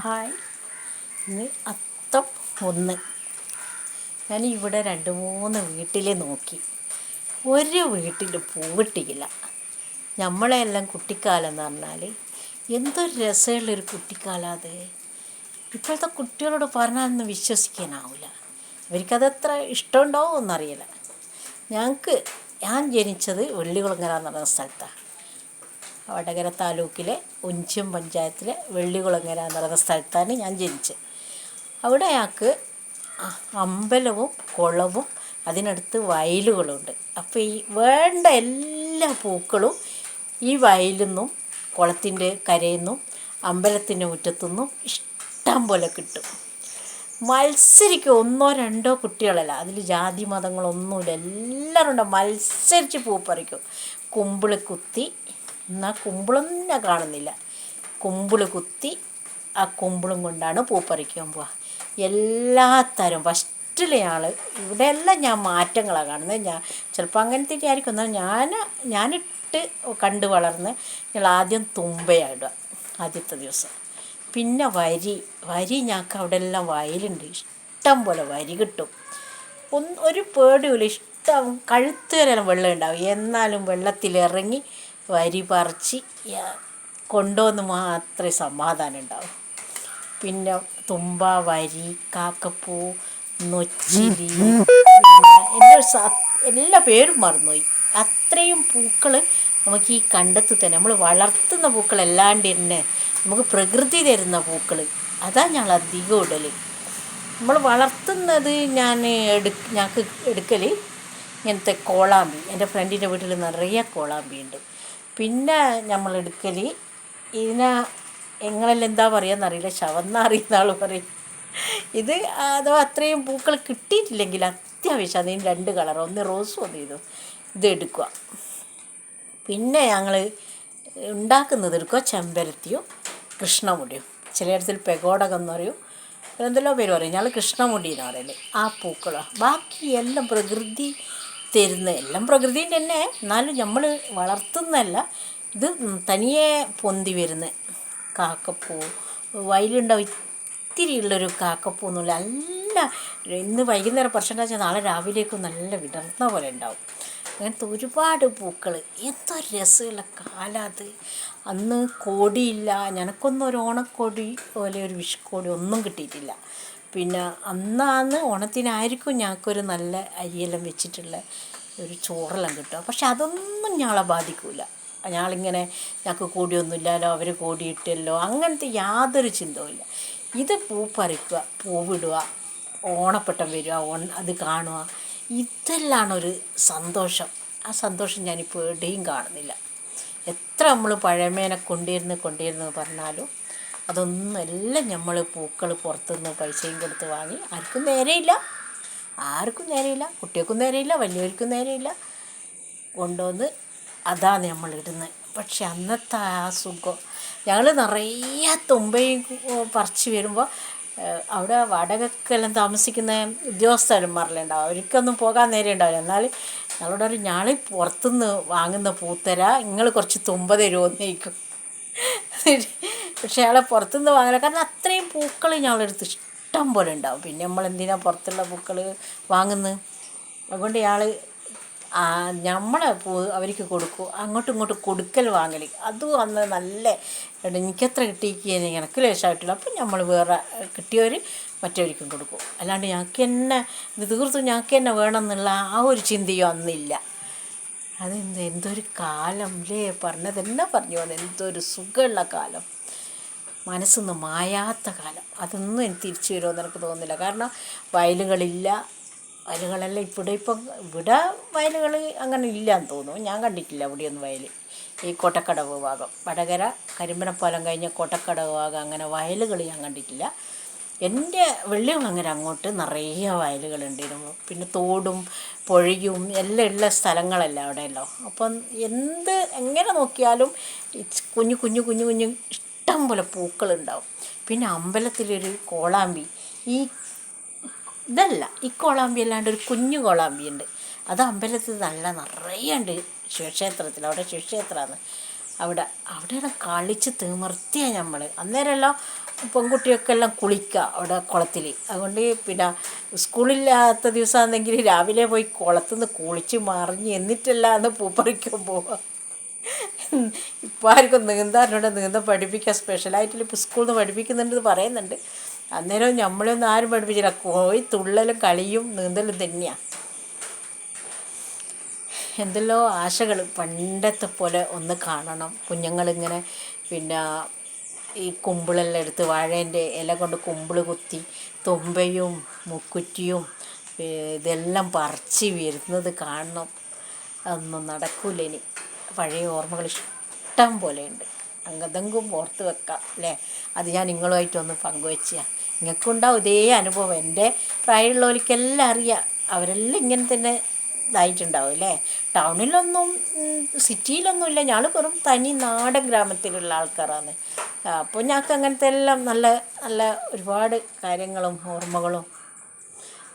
Hi. ഇന്ന് അത്തം ഒന്ന്. ഞാൻ ഇവിടെ രണ്ട് മൂന്ന് വീട്ടിൽ നോക്കി. ഒരു വീട്ടിൽ പൂവിട്ടില്ല. നമ്മളെല്ലാം കുട്ടിക്കാലം എന്ന് പറഞ്ഞാൽ എന്തൊരു രസമുള്ളൊരു കുട്ടിക്കാലം അത്. ഇപ്പോഴത്തെ കുട്ടികളോട് പറഞ്ഞാലൊന്നും വിശ്വസിക്കാനാവില്ല അവർക്കതെത്ര ഇഷ്ടമുണ്ടാവും എന്നറിയില്ല. ഞങ്ങൾക്ക് ഞാൻ ജനിച്ചത് വെള്ളികുളങ്ങര എന്ന് പറയുന്ന സ്ഥലത്താണ്. വടകര താലൂക്കിലെ ഉഞ്ചും പഞ്ചായത്തിലെ വെള്ളികുളങ്ങര എന്ന് പറയുന്ന സ്ഥലത്താണ് ഞാൻ ജനിച്ചത്. അവിടെ അയാൾക്ക് അമ്പലവും കുളവും അതിനടുത്ത് വയലുകളുണ്ട്. അപ്പോൾ ഈ വേണ്ട എല്ലാ പൂക്കളും ഈ വയലിൽ നിന്നും കുളത്തിന്റെ കരയിൽ നിന്നും അമ്പലത്തിന്റെ മുറ്റത്തുനിന്നും ഇഷ്ടം പോലെ കിട്ടും. മത്സരിക്കും ഒന്നോ രണ്ടോ കുട്ടികളല്ല. അതിൽ ജാതി മതങ്ങളൊന്നുമില്ല. എല്ലാവരും ഉണ്ട്. മത്സരിച്ച് പൂ പറിക്കും. കുമ്പിൾ കുത്തി എന്നാൽ കുമ്പിളൊന്നും തന്നെ കാണുന്നില്ല. കുമ്പിൾ കുത്തി ആ കുമ്പിളും കൊണ്ടാണ് പൂപ്പറിക്കാൻ പോവുക എല്ലാ തരം ഫസ്റ്റിലെ ആൾ ഇവിടെയെല്ലാം ഞാൻ മാറ്റങ്ങളാണ് കാണുന്നത്. ഞാൻ ചിലപ്പോൾ അങ്ങനത്തെ ആയിരിക്കും എന്നാൽ ഞാൻ ഞാനിട്ട് കണ്ടു വളർന്ന് ഞങ്ങൾ ആദ്യം തുമ്പയാണ് ഇടുക ആദ്യത്തെ ദിവസം. പിന്നെ വരി വരി ഞങ്ങൾക്ക് അവിടെ എല്ലാം വയലുണ്ട്. ഇഷ്ടം പോലെ വരി കിട്ടും. ഒന്ന് ഒരു പേടിയുമില്ല. ഇഷ്ടം കഴുത്ത് വരെല്ലാം വെള്ളം ഉണ്ടാവും. എന്നാലും വെള്ളത്തിലിറങ്ങി വരി പറിച്ച് കൊണ്ടുവന്ന് മാത്രമേ സമാധാനം ഉണ്ടാവും. പിന്നെ തുമ്പ വരി കാക്കപ്പൂ നൊച്ചിരി എല്ലാ എല്ലാ പേരും മറന്നുപോയി. അത്രയും പൂക്കൾ നമുക്ക് ഈ കണ്ടത്ത് തന്നെ നമ്മൾ വളർത്തുന്ന പൂക്കൾ അല്ലാണ്ട് തന്നെ നമുക്ക് പ്രകൃതി തരുന്ന പൂക്കൾ അതാ ഞങ്ങൾ അധികം ഇടൽ നമ്മൾ വളർത്തുന്നത് ഞാൻ എടു ഞങ്ങൾക്ക് എടുക്കൽ ഇങ്ങനത്തെ കോളാമ്പി. എന്റെ ഫ്രണ്ടിന്റെ വീട്ടിൽ നിറയെ കോളാമ്പി ഉണ്ട് പിന്നെ നമ്മൾ എടുക്കൽ ഇതിനെ എങ്ങളെല്ലാം എന്താ പറയുക ശവന്ന അറിയുന്ന ആൾ പറയും. ഇത് അഥവാ അത്രയും പൂക്കൾ കിട്ടിയിട്ടില്ലെങ്കിൽ അത്യാവശ്യം അതിന് രണ്ട് കളർ. ഒന്ന് റോസും ഒന്ന് ഇതും. ഇത് എടുക്കുക. പിന്നെ ഞങ്ങൾ ഉണ്ടാക്കുന്നത് എടുക്കുക ചെമ്പരത്തിയും കൃഷ്ണമുടിയും. ചിലയിടത്തിൽ പെഗോടകം എന്ന് പറയും. എന്തെല്ലോ പേര് പറയും. ഞങ്ങൾ കൃഷ്ണമുടി എന്ന് പറയൽ. ആ പൂക്കളാണ് ബാക്കി എല്ലാം പ്രകൃതി തരുന്ന എല്ലാം പ്രകൃതി തന്നെ. എന്നാലും നമ്മൾ വളർത്തുന്നതല്ല ഇത് തനിയെ പൊന്തി വരുന്ന കാക്കപ്പൂ. വയലുണ്ടാവും ഇത്തിരി ഉള്ളൊരു കാക്കപ്പൂ എന്നുള്ള നല്ല ഇന്ന് വൈകുന്നേരം പ്രശ്നം വെച്ചാൽ നാളെ രാവിലേക്കും നല്ല വിടർന്ന പോലെ ഉണ്ടാവും. അങ്ങനത്തെ ഒരുപാട് പൂക്കൾ എന്തോ രസമുള്ള കാലാത് അന്ന് കോടിയില്ല. ഞനക്കൊന്നും ഒരു ഓണക്കോടി പോലെ ഒരു വിഷുക്കോടി ഒന്നും കിട്ടിയിട്ടില്ല. പിന്നെ അന്നാന്ന് ഓണത്തിനായിരിക്കും ഞങ്ങൾക്കൊരു നല്ല അരിയെല്ലാം വെച്ചിട്ടുള്ള ഒരു ചോറെല്ലാം കിട്ടുക. പക്ഷെ അതൊന്നും ഞങ്ങളെ ബാധിക്കില്ല ഞങ്ങളിങ്ങനെ ഞങ്ങൾക്ക് കൂടിയൊന്നുമില്ലല്ലോ അവർ കൂടിയിട്ടല്ലോ അങ്ങനത്തെ യാതൊരു ചിന്തവുമില്ല ഇത് പൂ പറിക്കുക പൂവിടുക ഓണപ്പട്ടം വരിക ഓൺ അത് കാണുക ഇതെല്ലാം ഒരു സന്തോഷം. ആ സന്തോഷം ഞാനിപ്പോൾ എവിടെയും കാണുന്നില്ല. എത്ര നമ്മൾ പഴമേനെ കൊണ്ടിരുന്ന് കൊണ്ടിരുന്ന് പറഞ്ഞാലും അതൊന്നും എല്ലാം നമ്മൾ പൂക്കൾ പുറത്തുനിന്ന് പൈസയും കൊടുത്ത് വാങ്ങി ആർക്കും നേരെയില്ല. ആർക്കും നേരെയില്ല. കുട്ടികൾക്കും നേരെയില്ല. വലിയവർക്കും നേരെയില്ല. കൊണ്ടുവന്ന് അതാണ് നമ്മൾ ഇടുന്നത് പക്ഷെ അന്നത്തെ ആ സുഖം ഞങ്ങൾ നിറയെ തുമ്പയും പറിച്ച് വരുമ്പോൾ അവിടെ വാടകക്കെല്ലാം താമസിക്കുന്ന ഉദ്യോഗസ്ഥന്മാരെല്ലാം ഉണ്ടാവും അവർക്കൊന്നും പോകാൻ നേരം ഉണ്ടാവില്ല എന്നാൽ ഞങ്ങളോട് പറയും ഞങ്ങൾ പുറത്തുനിന്ന് വാങ്ങുന്ന പൂത്തര നിങ്ങൾ കുറച്ച് തുമ്പ തരുമോ എന്ന് ചോദിക്കും. പക്ഷേ അയാളെ പുറത്തുനിന്ന് വാങ്ങില്ല കാരണം അത്രയും പൂക്കൾ ഞങ്ങളെടുത്ത് ഇഷ്ടം പോലെ ഉണ്ടാവും. പിന്നെ നമ്മൾ എന്തിനാ പുറത്തുള്ള പൂക്കൾ വാങ്ങുന്നത് അതുകൊണ്ട് ഇയാൾ നമ്മളെ പൂ അവർക്ക് കൊടുക്കും. അങ്ങോട്ടും ഇങ്ങോട്ടും കൊടുക്കൽ വാങ്ങൽ അതും അന്ന് നല്ല എനിക്കെത്ര കിട്ടിയിരിക്കുകയെന്ന് എനിക്ക് ലേശമായിട്ടില്ല അപ്പം നമ്മൾ വേറെ കിട്ടിയവർ മറ്റവർക്കും കൊടുക്കും. അല്ലാണ്ട് ഞങ്ങൾക്ക് തന്നെ ഇത് തീർത്തും ഞങ്ങൾക്ക് തന്നെ വേണമെന്നുള്ള ആ ഒരു ചിന്തയോ അന്നില്ല. അതെന്ത് എന്തൊരു കാലം അല്ലേ പറഞ്ഞത് തന്നെ പറഞ്ഞു വന്നത് എന്തൊരു സുഖമുള്ള കാലം. മനസ്സൊന്നും മായാത്ത കാലം. അതൊന്നും എനിക്ക് തിരിച്ചു വരുമെന്ന് എനിക്ക് തോന്നുന്നില്ല. കാരണം വയലുകളില്ല. വയലുകളെല്ലാം ഇവിടെ ഇപ്പം ഇവിടെ വയലുകൾ അങ്ങനെ ഇല്ലയെന്ന് തോന്നുന്നു. ഞാൻ കണ്ടിട്ടില്ല ഇവിടെയൊന്നും വയൽ ഈ കോട്ടക്കടവ് ഭാഗം. വടകര കരിമ്പനപ്പാലം കഴിഞ്ഞ കോട്ടക്കടവ് ഭാഗം അങ്ങനെ വയലുകൾ ഞാൻ കണ്ടിട്ടില്ല. എന്റെ വെള്ളികുളങ്ങര അങ്ങോട്ട് നിറയെ വയലുകളുണ്ടായിരുന്നു പിന്നെ തോടും പുഴയും എല്ലാം ഉള്ള സ്ഥലങ്ങളല്ല അവിടെയല്ലോ. അപ്പം എന്ത് എങ്ങനെ നോക്കിയാലും കുഞ്ഞു കുഞ്ഞു കുഞ്ഞു കുഞ്ഞു ഇഷ്ടം പോലെ പൂക്കളുണ്ടാവും. പിന്നെ അമ്പലത്തിലൊരു കോളാമ്പി. ഈ ഇതല്ല ഈ കോളാമ്പി അല്ലാണ്ട് ഒരു കുഞ്ഞു കോളാമ്പി ഉണ്ട്. അത് അമ്പലത്തിൽ നല്ല നിറയെ ഉണ്ട് ശിവക്ഷേത്രത്തിൽ. അവിടെ ശിവക്ഷേത്രമാണ്. അവിടെ അവിടെയാണ് കളിച്ച് തിമിർത്തിയ നമ്മൾ അന്നേരമെല്ലാം പെൺകുട്ടിയൊക്കെ എല്ലാം കുളിക്കുക അവിടെ കുളത്തിൽ അതുകൊണ്ട് പിന്നെ സ്കൂളില്ലാത്ത ദിവസമാണെങ്കിൽ രാവിലെ പോയി കുളത്തുനിന്ന് കുളിച്ച് മറിഞ്ഞ് എന്നിട്ടല്ല അന്ന് പൂപ്പറിക്കാൻ പോവുക ഇപ്പോൾ ആർക്കും നീന്താറുണ്ട് നീന്തം പഠിപ്പിക്കുക സ്പെഷ്യലായിട്ടില്ല ഇപ്പോൾ സ്കൂളിൽ നിന്ന് പഠിപ്പിക്കുന്നുണ്ടെന്ന് പറയുന്നുണ്ട്. അന്നേരം നമ്മളൊന്നും ആരും പഠിപ്പിച്ചില്ല. കോയി തുള്ളലും കളിയും നീന്തലും തന്നെയാണ് എന്തെല്ലോ ആശകൾ പണ്ടത്തെ പോലെ ഒന്ന് കാണണം. കുഞ്ഞുങ്ങളിങ്ങനെ പിന്നെ ഈ കുമ്പിളെല്ലാം എടുത്ത് വാഴേന്റെ ഇല കൊണ്ട് കുമ്പിൾ കുത്തി തുമ്പയും മുക്കുറ്റിയും ഇതെല്ലാം പറിച്ച് വരുന്നത് കാണണം. അതൊന്നും നടക്കൂല ഇനി. പഴയ ഓർമ്മകൾ ഇഷ്ടം പോലെയുണ്ട്. അങ്ങതെങ്കും ഓർത്ത് വെക്കാം അല്ലേ? അത് ഞാൻ നിങ്ങളുമായിട്ടൊന്ന് പങ്കുവെച്ചാൽ നിങ്ങൾക്കുണ്ടാവും ഇതേ അനുഭവം. എന്റെ പ്രായമുള്ളവർക്കെല്ലാം അറിയാം. അവരെല്ലാം ഇങ്ങനെ തന്നെ ഇതായിട്ടുണ്ടാവും അല്ലേ? ടൗണിലൊന്നും സിറ്റിയിലൊന്നും ഇല്ല ഞങ്ങൾ വെറും തനി നാടൻ ഗ്രാമത്തിലുള്ള ആൾക്കാരാണ്. അപ്പോൾ ഞങ്ങൾക്ക് അങ്ങനത്തെ എല്ലാം നല്ല നല്ല ഒരുപാട് കാര്യങ്ങളും ഓർമ്മകളും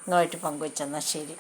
നിങ്ങളുമായിട്ട് പങ്കുവെച്ചെന്നാൽ ശരി.